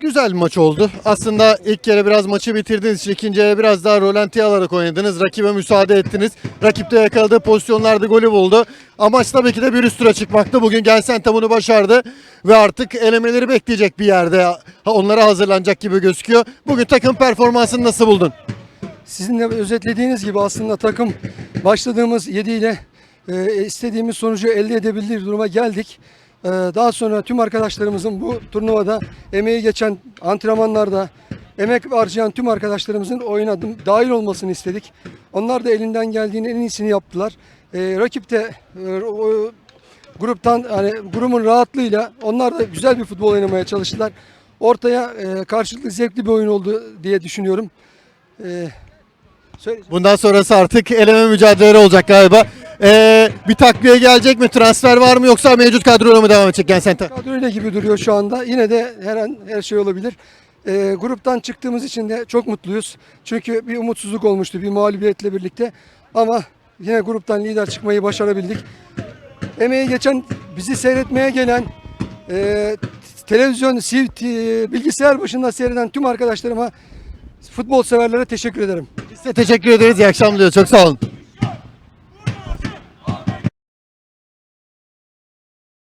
Güzel maç oldu. Aslında ilk kere biraz maçı bitirdiniz için ikinci biraz daha rolantiye alarak oynadınız. Rakibe müsaade ettiniz. Rakipte yakaladığı pozisyonlarda golü buldu. Amaç tabii ki de bir üst tura çıkmaktı. Bugün Gelsente bunu başardı ve artık elemeleri bekleyecek bir yerde. Onlara hazırlanacak gibi gözüküyor. Bugün takım performansını nasıl buldun? Sizin de özetlediğiniz gibi aslında takım başladığımız 7 ile e, istediğimiz sonucu elde edebilir duruma geldik. E, daha sonra tüm arkadaşlarımızın bu turnuvada emeği geçen antrenmanlarda emek harcayan tüm arkadaşlarımızın oyuna dahil olmasını istedik. Onlar da elinden geldiğinin en iyisini yaptılar. E, rakip de e, o, gruptan hani grubun rahatlığıyla onlar da güzel bir futbol oynamaya çalıştılar. Ortaya e, karşılıklı zevkli bir oyun oldu diye düşünüyorum. E, söyle. Bundan sonrası artık eleme mücadeleleri olacak galiba. Ee, bir takviye gelecek mi? Transfer var mı yoksa mevcut kadroyla mı devam edecek Gelsente? Kadroyla gibi duruyor şu anda. Yine de her an her şey olabilir. E, gruptan çıktığımız için de çok mutluyuz. Çünkü bir umutsuzluk olmuştu bir mağlubiyetle birlikte. Ama yine gruptan lider çıkmayı başarabildik. Emeği geçen, bizi seyretmeye gelen, e, televizyon, TV, bilgisayar başında seyreden tüm arkadaşlarıma, futbol severlere teşekkür ederim. Biz de teşekkür ederiz. İyi akşamlar. Çok sağ olun.